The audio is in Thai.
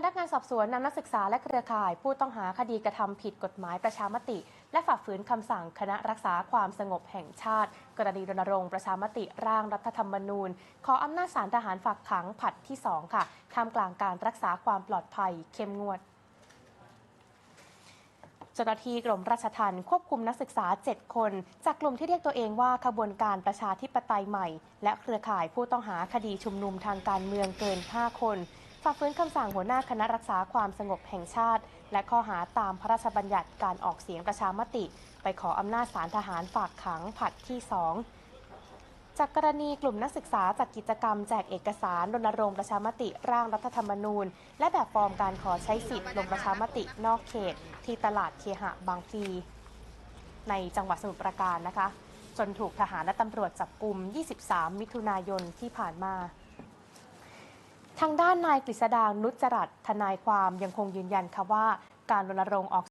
พนักงานสอบสวนนำนักศึกษาและเครือข่าย ผู้ต้องหาคดีกระทำผิดกฎหมายประชามติ และฝ่าฝืนคำสั่งคณะรักษาความสงบแห่งชาติ กรณีรณรงค์ประชามติร่างรัฐธรรมนูญ ขออำนาจศาลทหารฝากขังผัดที่ 2 ค่ะท่ามกลางการรักษาความปลอดภัยเข้มงวดเจ้าหน้าที่กรมราชทัณฑ์ควบคุมนักศึกษา 7 คน จากกลุ่มที่เรียกตัวเองว่าขบวนการประชาธิปไตยใหม่ และเครือข่ายผู้ต้องหาคดีชุมนุมทางการเมืองเกิน 5 คน ฝ่าฝืนคำสั่งหัวหน้าคณะรักษาความสงบแห่งชาติ และข้อหาตามพระราชบัญญัติการออกเสียงประชามติ ไปขออำนาจศาลทหารฝากขังผัดที่2จากกรณีกลุ่มนักศึกษาจัดกิจกรรมแจกเอกสารรณรงค์ประชามติร่างรัฐธรรมนูญ และแบบฟอร์มการขอใช้สิทธิ์ลงประชามตินอกเขต ที่ตลาดเคหะบางพลีในจังหวัดสมุทรปราการนะคะ จนถูกทหารและตำรวจจับกลุ่ม 23 มิถุนายนที่ผ่านมา ทางด้านนายกฤษดางนุจจรัตน์ทนายความยังคงยืนยันค่ะว่าการรณรงค์ออก